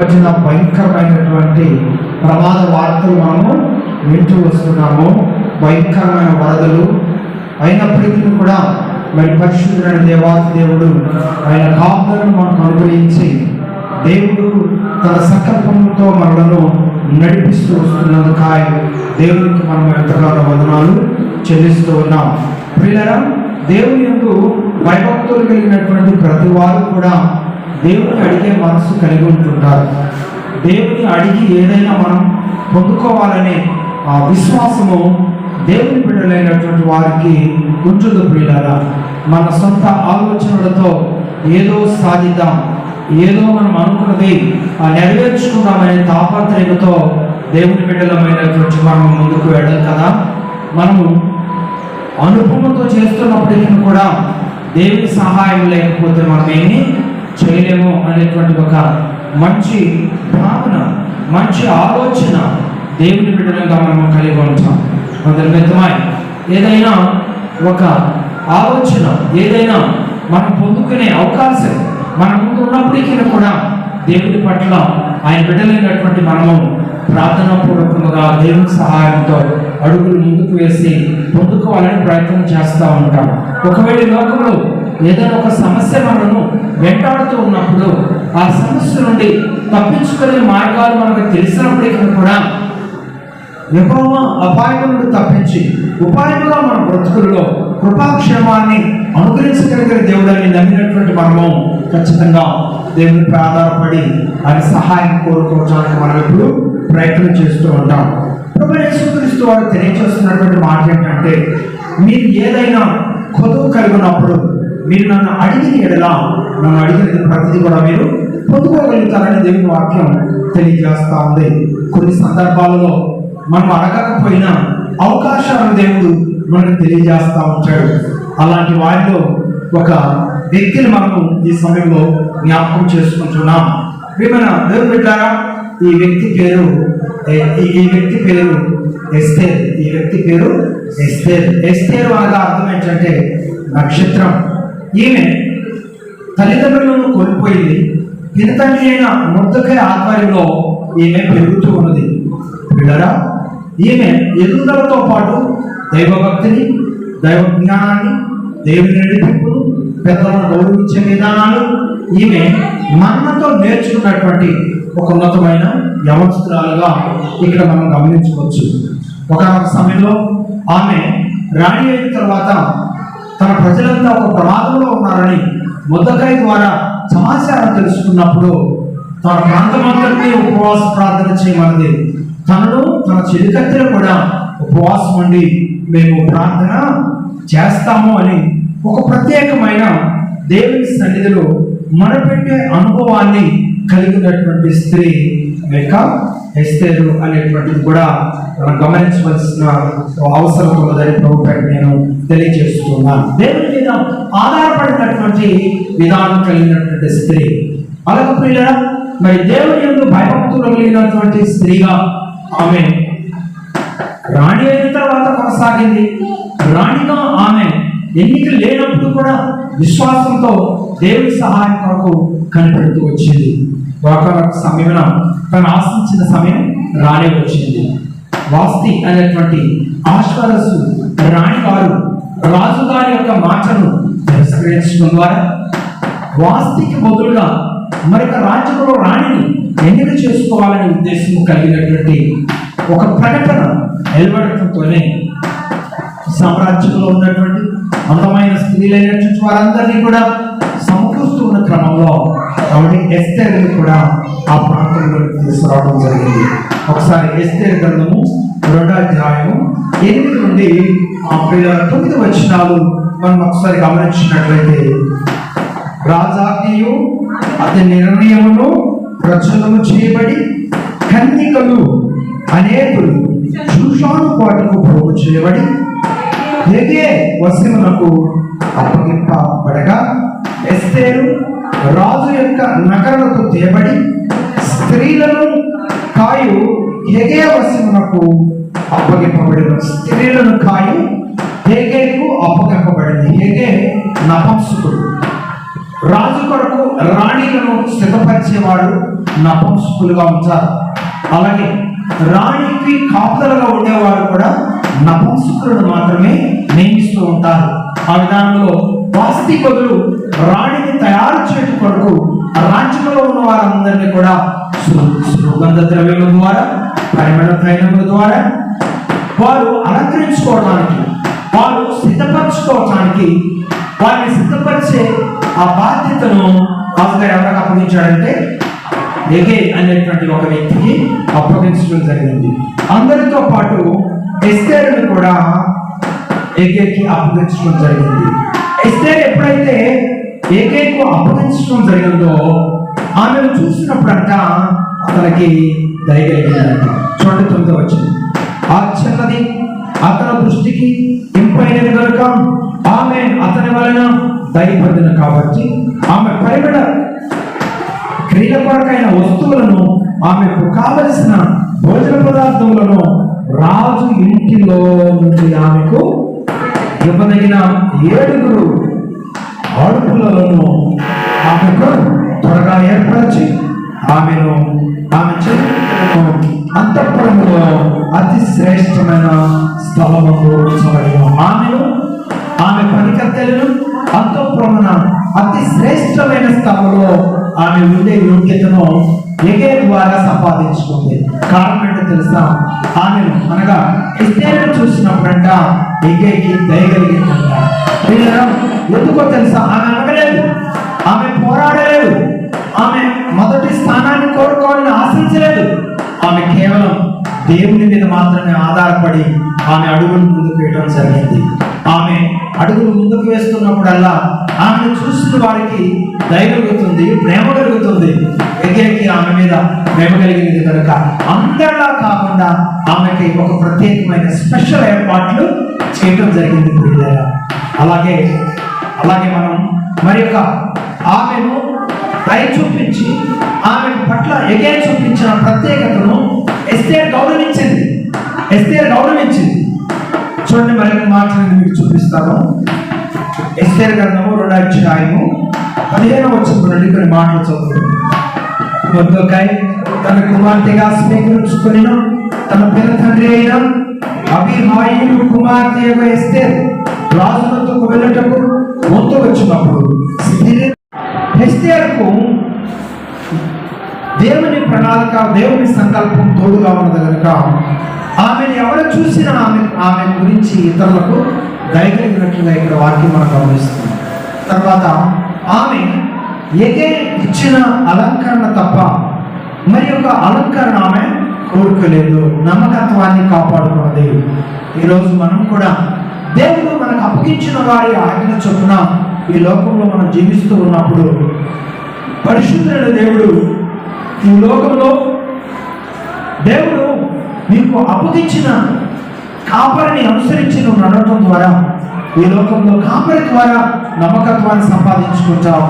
వచ్చిన భయంకరమైనటువంటి ప్రమాద వార్తలు మనము వింటూ వస్తున్నాము. భయంకరమైన వరదలు. అయినప్పటికీ కూడా మరి పరిశుద్ధుడైన దేవాతి దేవుడు ఆయన కాపులను మనకు అనుగ్రహించి దేవుడు తన సంకల్పంతో మనలను నడిపిస్తూ వస్తున్నందుకు ఆయన దేవునికి మనం ఎంతగానో వదనాలు చెల్లిస్తూ ఉన్నాం. ప్రియులరా దేవుని యొక్క భయభక్తులు కలిగినటువంటి ప్రతి వారు కూడా దేవుని అడిగే మనసు కలిగి ఉంటుంటారు దేవుని అడిగి ఏదైనా మనం పొందుకోవాలనే ఆ విశ్వాసము దేవుని బిడ్డలైనటువంటి వారికి ఉంటుంది బిడ్డారా మన సొంత ఆలోచనలతో ఏదో సాధిద్దాం ఏదో మనం అనుకున్నది ఆ నెరవేర్చుకుందామనే తాపత్రయంతో దేవుని బిడ్డలమైనటువంటి మనం ముందుకు వెళ్ళం కదా? మనము అనుభవంతో చేస్తున్నప్పటికీ కూడా దేవుని సహాయం లేకపోతే మనం ఏమీ చేయలేము అనేటువంటి ఒక మంచి భావన మంచి ఆలోచన దేవుని బిడ్డలుగా మనం కలిగి ఉంటాం. అందరి మితమై ఏదైనా ఒక ఆలోచన ఏదైనా మనం పొందుకునే అవకాశం మన ముందు ఉన్నప్పటికీ కూడా దేవుని పట్ల ఆయన బిడ్డలైనటువంటి మనము ప్రార్థన పూర్వకంగా దేవుని సహాయంతో అడుగులు ముందుకు వేసి పొందుకోవాలని ప్రయత్నం చేస్తూ ఉంటాం. ఒకవేళ లోకంలో ఏదైనా ఒక సమస్య మనను వెంటాడుతూ ఉన్నప్పుడు ఆ సమస్య నుండి తప్పించుకునే మార్గాలు మనకు తెలిసినప్పటికీ కూడా విభవ అపాయం నుండి తప్పించి ఉపాయంగా మన బ్రతుకుల్లో కృపాక్షేమాన్ని అనుగ్రహించగలిగిన దేవుడని నమ్మినటువంటి మనము ఖచ్చితంగా దేవునికి ఆధారపడి ఆయన సహాయం కోరుకోవడానికి మనం ఎప్పుడు ప్రయత్నం చేస్తూ ఉంటాం. ప్రభుత్వ వారు తెలియచేస్తున్నటువంటి మాట ఏంటంటే మీరు ఏదైనా కొదువు కలిగినప్పుడు మీరు నన్ను అడిగిన ఎడలా నన్ను అడిగిన ప్రతిదీ కూడా మీరు పొందుకోగలుగుతారని దేవుని వాక్యం తెలియజేస్తా ఉంది కొన్ని సందర్భాలలో మనం అడగకపోయినా అవకాశాలను దేవుడు మనకు తెలియజేస్తా ఉంటాడు. అలాంటి వారిలో ఒక వ్యక్తిని మనము ఈ సమయంలో జ్ఞాపకం చేసుకుంటున్నాం. విమన దేవుడు పెట్టారా ఈ వ్యక్తి పేరు ఈ- ఈ వ్యక్తి పేరు ఎస్తేర్. ఈ వ్యక్తి పేరు ఎస్తేర్. ఎస్తేర్ అనగా అర్థం ఏంటంటే నక్షత్రం. ఈమె తల్లిదండ్రులను కోల్పోయింది. పినతండ్రి అయిన ముద్దకై ఆధ్వర్యంలో ఈమె పెరుగుతూ ఉన్నది? బిడ్డరా ఈమె ఎదుగుదలతో పాటు దైవభక్తిని దైవ జ్ఞానాన్ని దేవుని నడిపింపును పెద్దలను గౌరవించే విధానాలు ఈమె మన్నతో నేర్చుకున్నటువంటి ఒక ఉన్నతమైన యవనస్తురాలుగా ఇక్కడ మనం గమనించవచ్చు. ఒక సమయంలో ఆమె రాణి అయిన తర్వాత తన ప్రజలంతా ఒక ప్రమాదంలో ఉన్నారని ముద్దకాయ ద్వారా సమాచారం తెలుసుకున్నప్పుడు తన ప్రాంతమంతటినీ ఉపవాస ప్రార్థన చేయమన్నది. తనను తన చెలికత్తెలు కూడా ఉపవాసం ఉండి మేము ప్రార్థన చేస్తాము అని ఒక ప్రత్యేకమైన దేవుని సన్నిధిలో మనపెట్టే అనుభవాన్ని కలిగినటువంటి స్త్రీ యొక్క ఎస్తేరు అనేటువంటిది కూడా మనం గమనించవలసిన అవసరం ఉన్నదని ప్రభుత్వం నేను తెలియజేస్తున్నాను. దేవుని మీద ఆధారపడినటువంటి విధానం కలిగినటువంటి స్త్రీ. అలాగే ప్రియులరా మరి దేవుని యొక్క భయభక్తులు కలిగినటువంటి స్త్రీగా ఆమె రాణి అయిన తర్వాత కొనసాగింది. రాణిగా ఆమె ఎన్నికలు లేనప్పుడు కూడా విశ్వాసంతో దేవుని సహాయం కొరకు కనిపెడుతూ వచ్చింది. ఒకనొక సమయం తను ఆశించిన సమయం రానే వచ్చింది వాస్తి అనేటువంటి ఆశ్వరసు రాణి గారు రాజుగారి యొక్క మాటను తిరస్కరించడం ద్వారా వాస్తికి బదులుగా మరొక రాజ్యంలో రాణిని ఎన్నిక చేసుకోవాలనే ఉద్దేశం కలిగినటువంటి ఒక ప్రకటన నిలబడటంతోనే సామ్రాజ్యంలో ఉన్నటువంటి అందమైన స్త్రీలైనటువంటి వారందరినీ కూడా సమకూరుస్తూ ఉన్న క్రమంలో కాబట్టి ఎస్తేర్ని కూడా ఆ ప్రాంతంలోకి తీసుకురావడం జరిగింది. ఒకసారి ఎస్తేర్ గ్రంథము రెండో అధ్యాయము ఎనిమిది నుండి తొమ్మిది వచ్చినాలు మనం ఒకసారి గమనించినట్లయితే రాజాజ్ఞయు అతని నిర్ణయమును ప్రచురము చేయబడి కన్నికలు అనేకులు చూషాను పాటకు పోగు చేయబడి హేగే వశమునకు అప్పగింపబడగా ఎస్తేరు రాజు యొక్క నగరులకు తేబడి స్త్రీలను కాయు హేగే వశమునకు అప్పగింపబడిన. స్త్రీలను కాయు హెగేకు అప్పగింపబడింది. హెగే నపంసుకుడు. రాజు కొరకు రాణిలను స్థితపరిచేవాడు నపంసుకులుగా ఉంచారు అలాగే రాణికి కాపుదలుగా ఉండేవారు కూడా నపంసుకులను మాత్రమే నియమిస్తూ ఉంటారు. ఆ విధానంలో వాస్తవికులు రాణిని తయారు చేయడం కొరకు రాజ్యంలో ఉన్న వారందరినీ కూడా సుగంధ ద్రవ్యముల ద్వారా పరిమళ తైలముల ద్వారా వారు అలంకరించుకోవడానికి వారు సిద్ధపరచుకోవటానికి వారిని సిద్ధపరిచే ఆ బాధ్యతను అసలు ఎవరికి అప్పగించాడంటే ఎగే అనేటువంటి ఒక వ్యక్తికి అప్పగించడం జరిగింది. అందరితో పాటు ఎస్తేరును కూడా ఎగేకి అప్పగించడం జరిగింది. ఎస్తే ఎప్పుడైతే ఏకైకు అప్పగించడం జరిగిందో ఆమెను చూసినప్పుడంట అతనికి దయగలిగిందంట. చూడండి తొమ్మిది వచ్చింది ఆ చిన్నది అతని దృష్టికి ఇంపైనది కనుక ఆమె అతని వలన దయపడిన కాబట్టి ఆమె పరిమిడ క్రియల కొరకైన వస్తువులను ఆమెకు కావలసిన భోజన పదార్థములను రాజు ఇంటిలో నుండి ఆమెకు ఇవ్వదగిన ఏడుగురు ఆడుపులను ఆమెకు త్వరగా ఏర్పరచి ఆమెను ఆమె చేతులకు అంతఃపురంలో అతి శ్రేష్టమైన స్థలముకు ఆమెను ఆమె పనికత్తెలను అంతఃపురమున అతి శ్రేష్టమైన స్థలంలో ఆమె ఉండే యోగ్యతను ఎగే ద్వారా సంపాదించుకుంది. కారణం ఏంటో తెలుసా? ఆమెను అనగా ఇస్తేను చూసినప్పుడంట ఎగేకి దయగలిగిందంట. ఎందుకో తెలుసా? ఆమె అనగలేదు. ఆమె పోరాడలేదు. ఆమె మొదటి స్థానాన్ని కోరుకోవాలని ఆశించలేదు. ఆమె కేవలం దేవుని మీద మాత్రమే ఆధారపడి ఆమె అడుగులు ముందుకు వేయడం జరిగింది. ఆమె అడుగులు ముందుకు వేస్తున్నప్పుడల్లా ఆమెను చూస్తున్న వారికి దయ కలుగుతుంది ప్రేమ కలుగుతుంది. ఎగ్గరికి ఆమె మీద ప్రేమ కలిగింది కనుక అందరిలా కాకుండా ఆమెకి ఒక ప్రత్యేకమైన స్పెషల్ ఏర్పాట్లు చేయడం జరిగింది అలాగే అలాగే మనం మరి యొక్క ఆమెను దయ చూపించి ఆమె పట్ల ఎగే చూపించిన ప్రత్యేకతను ఎస్తేర్ గౌరవించింది. ఎస్తేర్ గౌరవించింది. చూడండి మరి మాటలు మీకు చూపిస్తాను. ఎస్తేర్ గ్రంథము రెండో అధ్యాయము పదిహేను వచ్చిన నుండి కొన్ని మాటలు చదువు మొద్దకై తన కుమార్తెగా స్వీకరించుకుని తన పిల్ల తండ్రి అయిన అభిహాయుడు కుమార్తె ఎస్తే రాజులతో వెళ్ళటప్పుడు ముందు వచ్చినప్పుడు ఎస్తేర్కు దేవుని ప్రణాళిక దేవుని సంకల్పం తోడుగా ఉన్నది కనుక ఆమెను ఎవరు చూసినా ఆమె ఆమె గురించి ఇతరులకు దయగలిగినట్లుగా ఇక్కడ వాక్యం మనం గమనిస్తుంది తర్వాత ఆమె ఎగే ఇచ్చిన అలంకరణ తప్ప మరి యొక్క అలంకరణ ఆమె కోరుకోలేదు నమ్మకత్వాన్ని కాపాడుకున్నది. ఈరోజు మనం కూడా దేవుడు మనకు అప్పగించిన వారి ఆజ్ఞ చొప్పున ఈ లోకంలో మనం జీవిస్తూ ఉన్నప్పుడు పరిశుద్ధుడైన దేవుడు ఈ లోకంలో దేవుడు మీకు అప్పగించిన కాపరిని అనుసరించి నువ్వు నడవటం ద్వారా ఈ లోకంలో కాపరి ద్వారా నమ్మకత్వాన్ని సంపాదించుకుంటావు.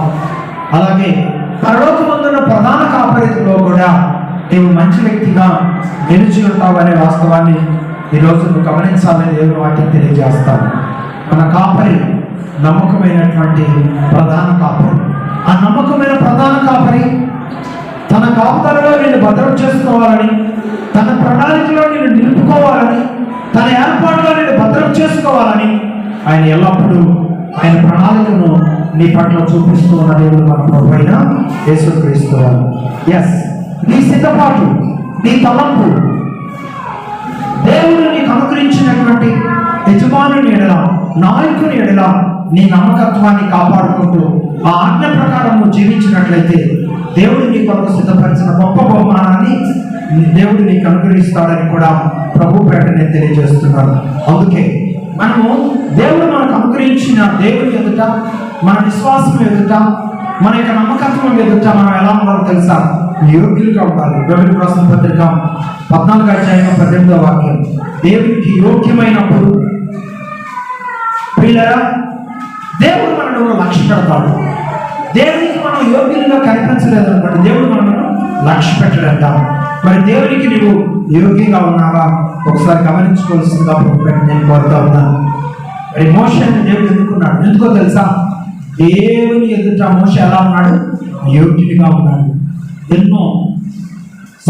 అలాగే పరలోకమందున్న ప్రధాన కాపరిలో కూడా నీవు మంచి వ్యక్తిగా నిలిచి ఉంటావు అనే వాస్తవాన్ని ఈరోజు నువ్వు గమనించాలని దేవుడు వాటిని తెలియజేస్తాను. మన కాపరి నమ్మకమైనటువంటి ప్రధాన కాపరి. ఆ నమ్మకమైన ప్రధాన కాపరి తన కాపుదలలో నేను భద్రం చేసుకోవాలని తన ప్రణాళికలో నేను నిలుపుకోవాలని తన ఏర్పాటులో నేను భద్రం చేసుకోవాలని ఆయన ఎల్లప్పుడూ ఆయన ప్రణాళికను నీ పట్ల చూపిస్తూ ఉన్న దేవుడు మన ప్రభు అయిన యేసుక్రీస్తు ఎస్ నీ సిద్ధపాటు నీ తలంపు దేవుడు నీకు అనుగ్రహించినటువంటి యజమానుని ఎడల నాయకుని ఎడల నీ నమ్మకత్వాన్ని కాపాడుకుంటూ ఆ ఆజ్ఞ ప్రకారం నువ్వు జీవించినట్లయితే దేవుడు నీ కొరకు సిద్ధపరిచిన గొప్ప బహుమానాన్ని దేవుడు నీకు అనుగ్రహిస్తాడని కూడా ప్రభు పేట నేను అందుకే మనము దేవుడు మనకు అనుగ్రహించిన దేవుని ఎదుట మన విశ్వాసం ఎదుట మన యొక్క నమ్మకత్వం ఎదుట మనం ఎలా ఉండాలో తెలుసా? యోగ్యులుగా ఉండాలి. గౌరవ రాసిన పత్రిక పద్నాలుగు అధ్యాయం పద్దెనిమిదో వాక్యం. దేవునికి యోగ్యమైనప్పుడు పిల్లరా దేవుడు మనల్ని లక్ష్య పెడతాడు దేవునికి మనం యోగ్యులుగా కనిపించలేదు అనుకోండి దేవుడు మనల్ని లక్ష్య పెట్టడంట మరి దేవునికి నువ్వు యోగ్యంగా ఉన్నావా? ఒకసారి గమనించుకోవాల్సిందిగా నేను కోరుతా ఉన్నాను. మరి మోషన్ దేవుడు ఎందుకున్నాడు? ఎందుకో తెలుసా? దేవుని ఎదుట మోస ఎలా ఉన్నాడు? యోగ్యుడిగా ఉన్నాడు. ఎన్నో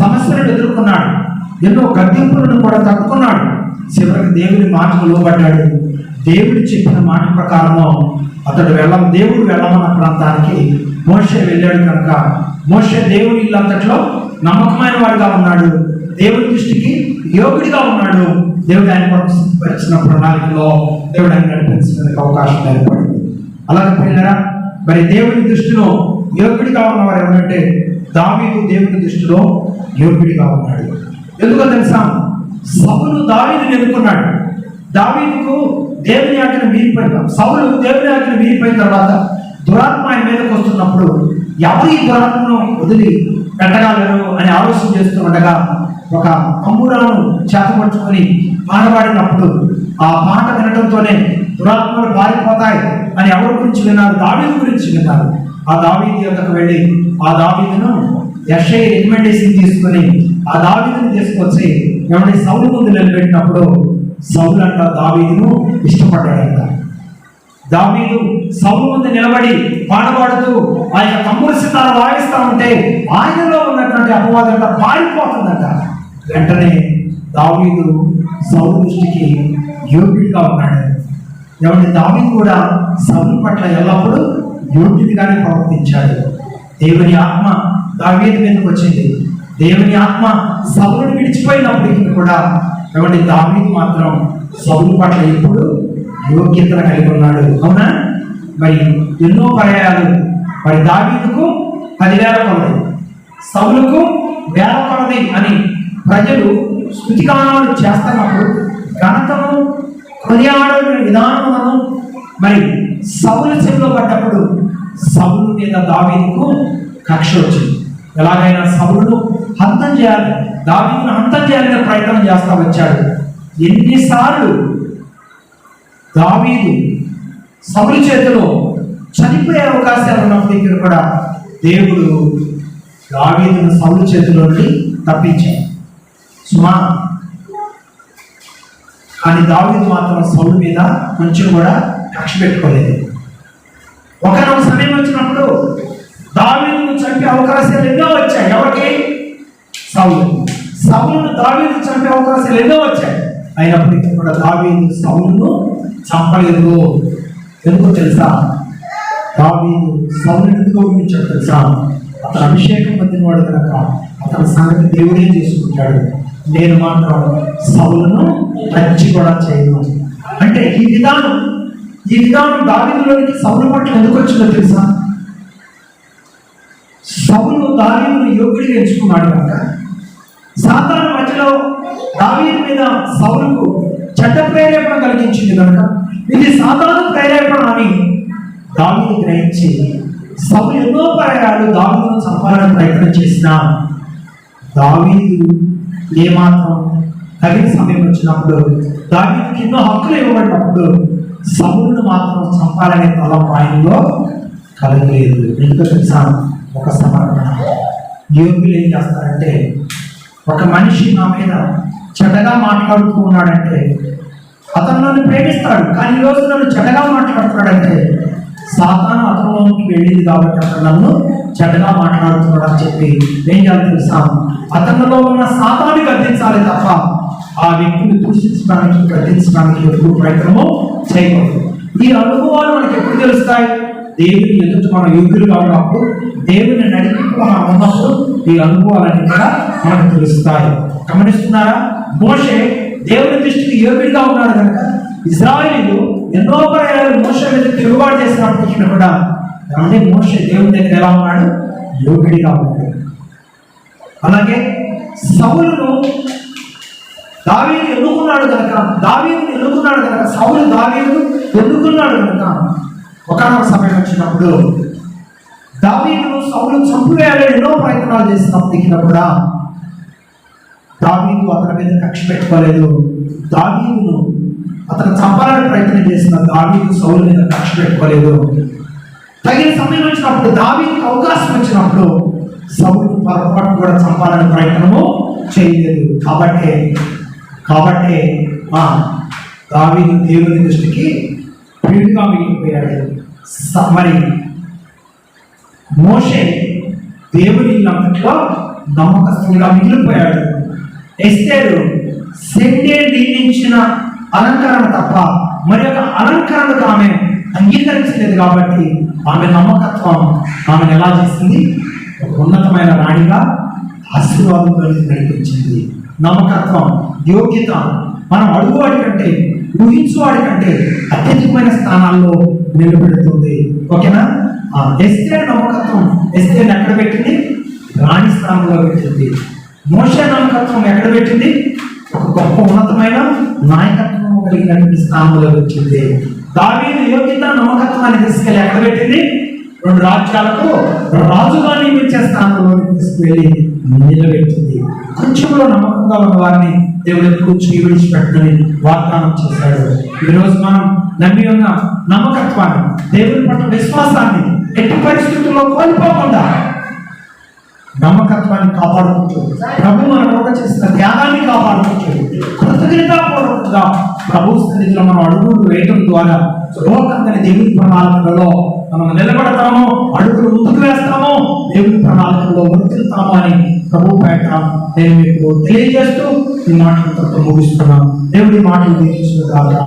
సమస్యలను ఎదుర్కొన్నాడు. ఎన్నో గద్దెంపులను కూడా తట్టుకున్నాడు. చివరికి దేవుని మాటకు లోబడ్డాడు. దేవుడు చెప్పిన మాట ప్రకారము అతడు వెళ్ళ దేవుడు వెళ్ళమన్న ప్రాంతానికి మోషే వెళ్ళాడు కనుక మోషే దేవుని ఇల్లంతట్లో నమ్మకమైన వాడిగా ఉన్నాడు. దేవుని దృష్టికి యోగుడిగా ఉన్నాడు. దేవుడు ఆయన కొరకు ప్రణాళికలో దేవుడు ఆయన నడిపించడానికి అవకాశం ఏర్పడింది. అలాగే పిల్లరా మరి దేవుని దృష్టిలో యోగుడిగా ఉన్నవారు ఎవరంటే దావీదు దేవుని దృష్టిలో యోగుడిగా ఉన్నాడు. ఎందుకో తెలుసా? సౌలు దావీదుని ఎన్నుకున్నాడు. దావీదుకు దేవుని ఆజ్ఞను మీరిపోయిన సౌలు దేవుని ఆజ్ఞను మీరిపోయిన తర్వాత దురాత్మ ఆయన మీదకి వస్తున్నప్పుడు ఎవరు ఈ దురాత్మను వదిలి పెట్టగలరు అని ఆలోచన చేస్తూ ఉండగా ఒక అమ్మురాను చేతపరుచుకొని పాడబడినప్పుడు ఆ పాట వినడంతోనే దురాత్మలు పారిపోతాయి అని ఎవరి గురించి విన్నారు? దావీదు గురించి విన్నారు. ఆ దావీది యొక్కకు వెళ్ళి ఆ దావీదును యషై రికమెండేషన్ తీసుకొని ఆ దావీదుని తీసుకొచ్చి ఎవరి సౌలు ముందు నిలబెట్టినప్పుడు సౌలంట దావీదును ఇష్టపడ్డాడంట. దావీదు సౌలు ముందు నిలబడి పాడబాడుతూ ఆయన తమ్ముడు సితాలు వాయిస్తా ఉంటే ఆయనలో ఉన్నటువంటి అపవాదంట పారిపోతుందట. వెంటనే దావీదు సౌలు దృష్టికి యోగ్యుడిగా ఉన్నాడు. ఎవరి దావీదు కూడా సౌలు పట్ల ఎల్లప్పుడూ యోగ్యుడిగానే ప్రవర్తించాడు. దేవుని ఆత్మ దావీదు మీదకి వచ్చింది. దేవుని ఆత్మ సౌలుని విడిచిపోయినప్పటికీ కూడా ఎవరి దావీదు మాత్రం సౌలు పట్ల ఎప్పుడు యోగ్యతను కలిగి ఉన్నాడు. అవునా? మరి ఎన్నో పర్యాలు మరి దావీదుకు పదివేల కొలది సౌలుకు వేల కొలది అని ప్రజలు స్థుతిగానాలు చేస్తున్నప్పుడు ఘనతను కొనియాడని విధానములను మరి సౌలు చెవిలో పడ్డప్పుడు సౌలు మీద దావీదుకు కక్ష వచ్చింది. ఎలాగైనా సౌలును హంతం చేయాలి. దావీదును హంతం చేయాలనే ప్రయత్నం చేస్తా వచ్చాడు. ఎన్నిసార్లు దావీదు సౌలు చేతిలో చనిపోయే అవకాశాలు ఉన్నప్పటికీ కూడా దేవుడు దావీదును సౌలు చేతిలో నుండి తప్పించాడు. సుమా కానీ దావీదు మాత్రం సౌలు మీద కొంచెం కూడా కక్ష పెట్టుకోలేదు. ఒకనొక సమయం వచ్చినప్పుడు దావీదును చంపే అవకాశాలు ఎన్నో వచ్చాయి. ఎవరికి? సౌలు. సౌలును దావీదు చంపే అవకాశాలు ఎన్నో వచ్చాయి. అయినప్పటికీ కూడా దావీదు సౌలును చంపలేదు. ఎందుకు తెలుసా? దావీదు సౌలుని ఎందుకు గౌరవించాడు తెలుసా? అతను అభిషేకం పొందినవాడు కనుక అతని సంగతి దేవుడే చేసుకుంటాడు. నేను మాత్రం సౌలును రచ్చి కూడా చేయను. అంటే ఈ విధానం ఈ విధానం దావీదులోనికి సౌలు పట్ల ఎందుకు వచ్చిందో తెలుసా? సౌలు దావీదును యోగుడిగా ఎంచుకున్నాడు కనుక సాధారణ మధ్యలో దావీదు మీద సౌలుకు చెడ్డ ప్రేరేపణ కలిగించింది కనుక ఇది సాధారణ ప్రేరేపణ అని దావీదు గ్రహించి సౌలు ఎన్నో ప్రయాణాలు దావీదును చంపాలని ప్రయత్నం చేసిన దావీదు ఏమాత్రం తగిన సమయం వచ్చినప్పుడు దావీదుకి ఎన్నో హక్కులు ఇవ్వబడినప్పుడు సౌలును మాత్రం చంపాలనే తలం ఆయనలో కలగలేదు. ఎందుకు తెలుసా? ఒక సమర్పణ యోగులు ఏం చేస్తారంటే ఒక మనిషి నా మీద చెడ్డగా మాట్లాడుతూ ఉన్నాడంటే అతను నన్ను ప్రేమిస్తాడు. కానీ ఈ నన్ను చెడ్డగా మాట్లాడుతున్నాడంటే సాతాను అతనిలోకి వెళ్ళింది కాబట్టి అతను నన్ను చెడ్డగా మాట్లాడుతున్నాడు అని చెప్పి ఏం చేయాలి తెలుసా? అతనిలో ఉన్న సాతాన్ని గర్తించాలి తప్ప ఆ వ్యక్తిని దూషించడానికి గర్తించడానికి ఎప్పుడు ప్రయత్నము చేయకూడదు. ఈ అనుభవాలు మనకి ఎప్పుడు తెలుస్తాయి? దేవుని ఎదుటి మన యోగ్యులుగా ఉన్నప్పుడు దేవుని నడిపింపు మనం ఉన్నప్పుడు ఈ అనుభవాలన్నీ కూడా మనకు తెలుస్తాయి. గమనిస్తున్నారా? మోషే దేవుని దృష్టికి యోగ్యుడిగా ఉన్నాడు కనుక ఇజ్రాయిలు ఎన్నో పర్యాలు మోష మీద తిరుగుబాటు చేసినప్పటికీ కూడా. కానీ మోష దేవుని దగ్గర ఎలా ఉన్నాడు? యోగ్యుడిగా ఉన్నాడు. అలాగే సౌలును దావీని ఎన్నుకున్నాడు కనుక దావీని ఎన్నుకున్నాడు కనుక సౌలు దావీను ఎన్నుకున్నాడు కనుక ఒకనొక సమయం వచ్చినప్పుడు దావీదును సౌలు చంపివేయాలని ఎన్నో ప్రయత్నాలు చేసినప్పటికీ కూడా దావీదు అతని మీద కక్ష పెట్టుకోలేదు. దావీదును అతను చంపాలని ప్రయత్నం చేసిన దావీదు సౌలు మీద కక్ష పెట్టుకోలేదు. తగిన సమయం వచ్చినప్పుడు దావీదుకి అవకాశం వచ్చినప్పుడు సౌలు పొరపాటు కూడా చంపాలని ప్రయత్నము చేయలేదు. కాబట్టి కాబట్టి ఆ దావీదు దేవుని దృష్టికి ప్రియుడిగా మిగిలిపోయాడు. స- మరి మోషే దేవుని నమ్మకంలో నమ్మకస్తుడిగా మిగిలిపోయాడు. ఎస్తేరు సెండే నియమించిన అలంకరణ తప్ప మరి ఒక అలంకరణకు ఆమె అంగీకరించలేదు కాబట్టి ఆమె నమ్మకత్వం ఆమెను ఎలా చేసింది? ఒక ఉన్నతమైన రాణిగా ఆశీర్వాదం ఆశీర్వాదంలోకి నడిపించింది. నమ్మకత్వం యోగ్యత మనం అడుగువాడి కంటే ఊహించువాడి కంటే అత్యధికమైన స్థానాల్లో నిలబెడుతుంది. ఓకేనా? ఆ ఎస్తే నమ్మకత్వం ఎస్తే ఎక్కడ పెట్టింది? రాణి స్థానంలో పెట్టింది. మోష నమ్మకత్వం ఎక్కడ పెట్టింది? ఒక గొప్ప ఉన్నతమైన నాయకత్వం కలిగినటువంటి స్థానంలో పెట్టింది. దావీ యోగ్యత నమ్మకత్వాన్ని తీసుకెళ్ళి ఎక్కడ పెట్టింది? రెండు రాజ్యాలకు రాజుగా నియమించే స్థానంలో తీసుకువెళ్ళి నిలబెట్టింది. కొంచెంలో నమ్మకంగా ఉన్న వారిని దేవుడు ఎప్పుడు చేయి విడిచిపెట్టని వాగ్దానం చేశాడు. ఈరోజు మనం నమ్మి ఉన్న నమ్మకత్వాన్ని దేవుడి పట్ల విశ్వాసాన్ని ఎట్టి పరిస్థితుల్లో కోల్పోకుండా నమ్మకత్వాన్ని కాపాడుకుంటూ ప్రభు మన కొరకు చేసిన త్యాగాన్ని కాపాడుకుంటూ కృతజ్ఞతాపూర్వకంగా ప్రభు సన్నిధిలో మనం అడుగులు వేయడం ద్వారా లోకందని దేవుని ప్రణాళికలలో మనం నిలబడతామో అడుగులు ముందుకు వేస్తామో దేవుని ప్రణాళికలో వర్తిల్తామో అని ప్రభు పేట నేను మీకు తెలియజేస్తూ ఈ మాటలతో ముగిస్తున్నాను. దేవుడి మాటలు దీవించిన